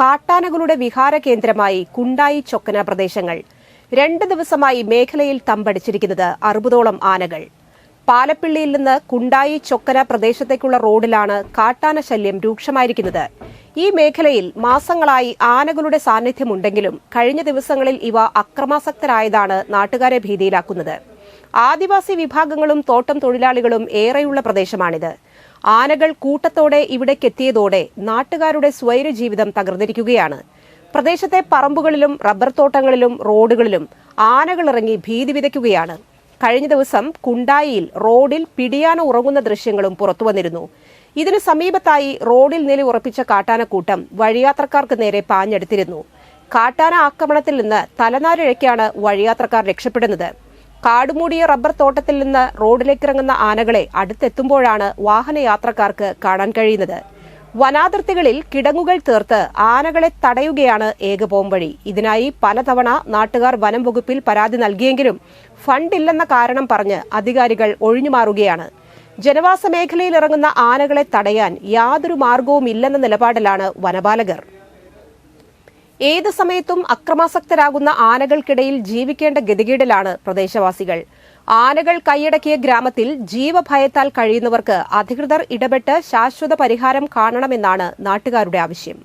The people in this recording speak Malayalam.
കാട്ടാനകളുടെ വിഹാര കേന്ദ്രമായി കുണ്ടായി ചൊക്കന പ്രദേശങ്ങൾ. രണ്ട് ദിവസമായി മേഖലയിൽ തമ്പടിച്ചിരിക്കുന്നത് അറുപതോളം ആനകൾ. പാലപ്പിള്ളിയിൽ നിന്ന് കുണ്ടായി ചൊക്കന പ്രദേശത്തേക്കുള്ള റോഡിലാണ് കാട്ടാന ശല്യം രൂക്ഷമായിരിക്കുന്നത്. ഈ മേഖലയിൽ മാസങ്ങളായി ആനകളുടെ സാന്നിധ്യമുണ്ടെങ്കിലും കഴിഞ്ഞ ദിവസങ്ങളിൽ ഇവ അക്രമാസക്തരായതാണ് നാട്ടുകാരെ ഭീതിയിലാക്കുന്നത്. ആദിവാസി വിഭാഗങ്ങളും തോട്ടം തൊഴിലാളികളും ഏറെയുള്ള പ്രദേശമാണിത്. ആനകൾ കൂട്ടത്തോടെ ഇവിടേക്കെത്തിയതോടെ നാട്ടുകാരുടെ സ്വൈര ജീവിതം തകർന്നിരിക്കുകയാണ്. പ്രദേശത്തെ പറമ്പുകളിലും റബ്ബർ തോട്ടങ്ങളിലും റോഡുകളിലും ആനകൾ ഇറങ്ങി ഭീതി വിതയ്ക്കുകയാണ്. കഴിഞ്ഞ ദിവസം കുണ്ടായിയിൽ റോഡിൽ പിടിയാന ഉറങ്ങുന്ന ദൃശ്യങ്ങളും പുറത്തുവന്നിരുന്നു ഇതിനു സമീപത്തായി റോഡിൽ നില ഉറപ്പിച്ച കാട്ടാനക്കൂട്ടം വഴിയാത്രക്കാർക്ക് നേരെ പാഞ്ഞെടുത്തിരുന്നു. കാട്ടാന ആക്രമണത്തിൽ നിന്ന് തലനാരിഴയ്ക്കാണ് വഴിയാത്രക്കാർ രക്ഷപ്പെടുന്നത്. കാടുമൂടിയ റബ്ബർ തോട്ടത്തിൽ നിന്ന് റോഡിലേക്ക് ഇറങ്ങുന്ന ആനകളെ അടുത്തെത്തുമ്പോഴാണ് വാഹനയാത്രക്കാർക്ക് കാണാൻ കഴിയുന്നത്. വനാതിർത്തികളിൽ കിടങ്ങുകൾ തീർത്ത് ആനകളെ തടയുകയാണ് ഏക പോംവഴി. ഇതിനായി പലതവണ നാട്ടുകാർ വനം വകുപ്പിൽ പരാതി നൽകിയെങ്കിലും ഫണ്ടില്ലെന്ന കാരണം പറഞ്ഞ് അധികാരികൾ ഒഴിഞ്ഞുമാറുകയാണ്. ജനവാസ മേഖലയിൽ ഇറങ്ങുന്ന ആനകളെ തടയാൻ യാതൊരു മാർഗവുമില്ലെന്ന നിലപാടിലാണ് വനപാലകർ. ഏത് സമയത്തും അക്രമാസക്തരാകുന്ന ആനകൾക്കിടയിൽ ജീവിക്കേണ്ട ഗതികേടിലാണ് പ്രദേശവാസികൾ. ആനകൾ കൈയടക്കിയ ഗ്രാമത്തിൽ ജീവഭയത്താൽ കഴിയുന്നവർക്ക് അധികൃതർ ഇടപെട്ട് ശാശ്വത പരിഹാരം കാണണമെന്നാണ് നാട്ടുകാരുടെ ആവശ്യം.